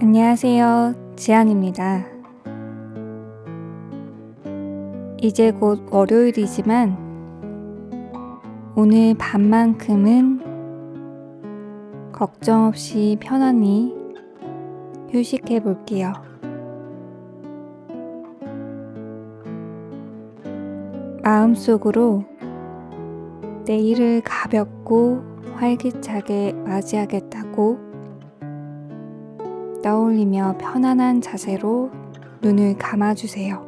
안녕하세요. 지안입니다. 이제 곧 월요일이지만 오늘 밤만큼은 걱정 없이 편안히 휴식해 볼게요. 마음속으로 내일을 가볍고 활기차게 맞이하겠다고 떠올리며 편안한 자세로 눈을 감아주세요.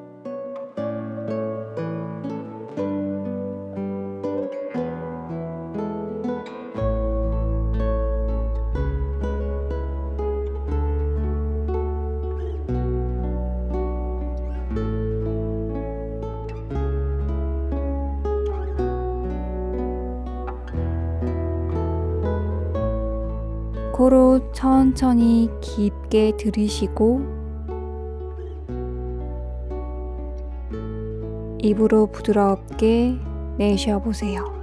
코로 천천히 깊게 들이쉬고 입으로 부드럽게 내쉬어 보세요.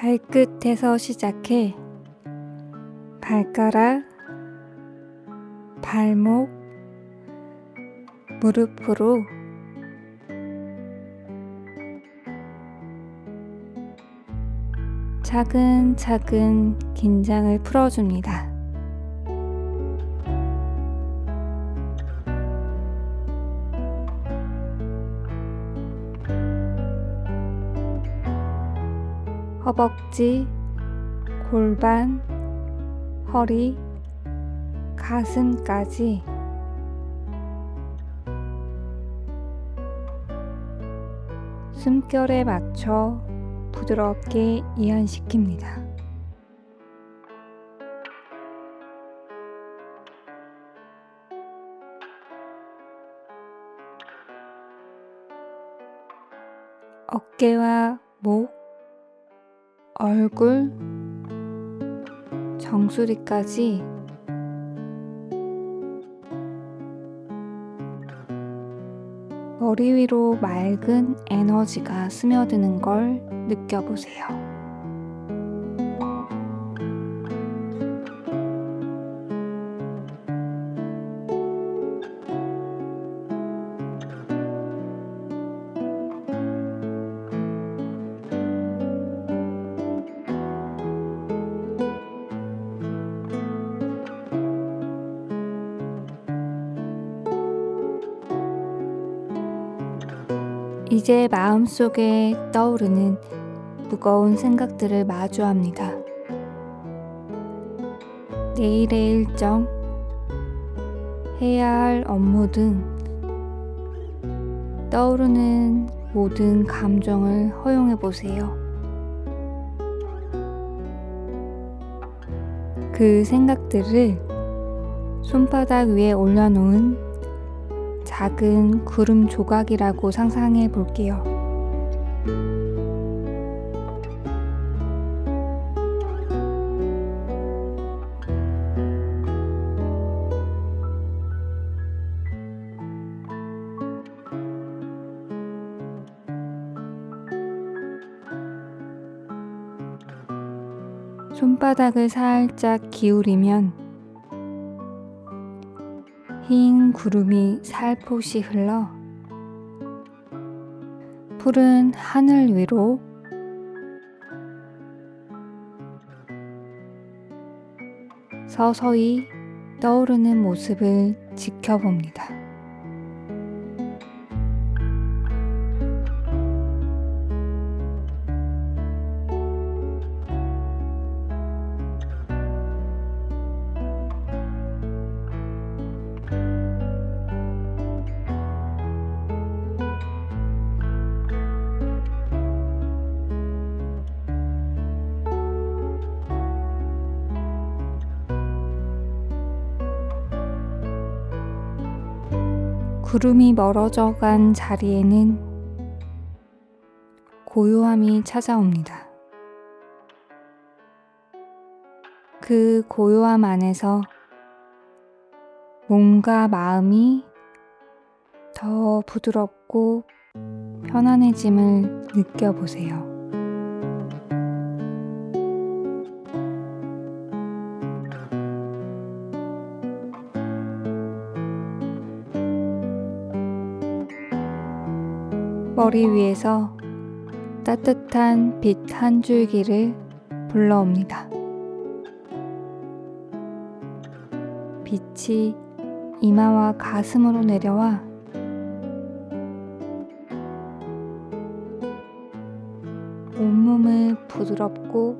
발끝에서 시작해 발가락, 발목, 무릎으로 차근차근 긴장을 풀어줍니다. 허벅지, 골반, 허리, 가슴까지 숨결에 맞춰 부드럽게 이완시킵니다. 어깨와 목, 얼굴, 정수리까지 머리 위로 맑은 에너지가 스며드는 걸 느껴보세요. 이제 마음속에 떠오르는 무거운 생각들을 마주합니다. 내일의 일정, 해야 할 업무 등 떠오르는 모든 감정을 허용해 보세요. 그 생각들을 손바닥 위에 올려놓은 작은 구름 조각이라고 상상해 볼게요. 손바닥을 살짝 기울이면 흰 구름이 살포시 흘러 푸른 하늘 위로 서서히 떠오르는 모습을 지켜봅니다. 구름이 멀어져 간 자리에는 고요함이 찾아옵니다. 그 고요함 안에서 몸과 마음이 더 부드럽고 편안해짐을 느껴보세요. 머리 위에서 따뜻한 빛 한 줄기를 불러옵니다. 빛이 이마와 가슴으로 내려와 온몸을 부드럽고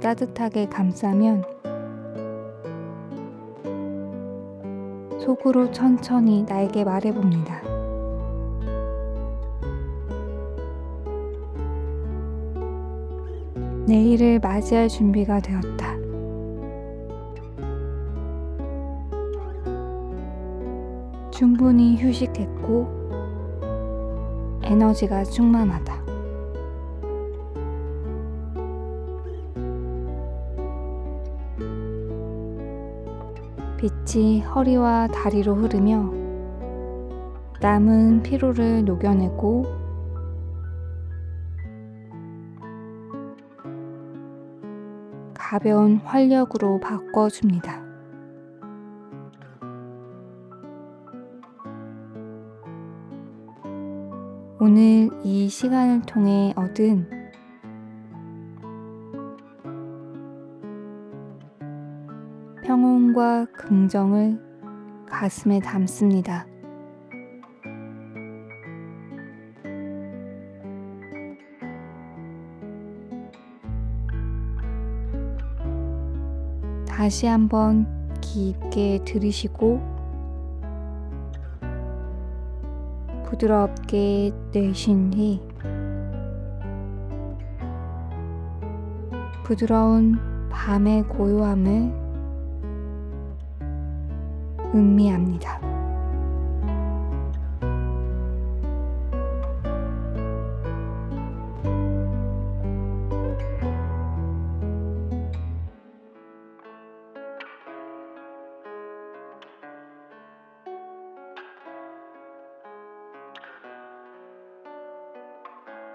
따뜻하게 감싸면 속으로 천천히 나에게 말해봅니다. 내일을 맞이할 준비가 되었다. 충분히 휴식했고 에너지가 충만하다. 빛이 허리와 다리로 흐르며 남은 피로를 녹여내고 가벼운 활력으로 바꿔줍니다. 오늘 이 시간을 통해 얻은 평온과 긍정을 가슴에 담습니다. 다시 한번 깊게 들이쉬고 부드럽게 내쉰 뒤 부드러운 밤의 고요함을 음미합니다.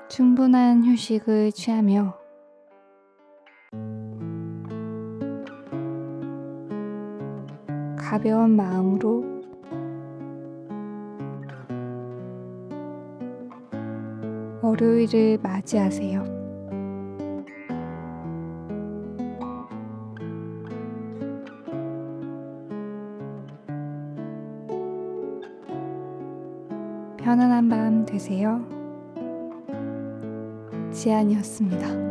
충분한 휴식을 취하며 가벼운 마음으로 월요일을 맞이하세요. 편안한 밤 되세요. 지안이었습니다.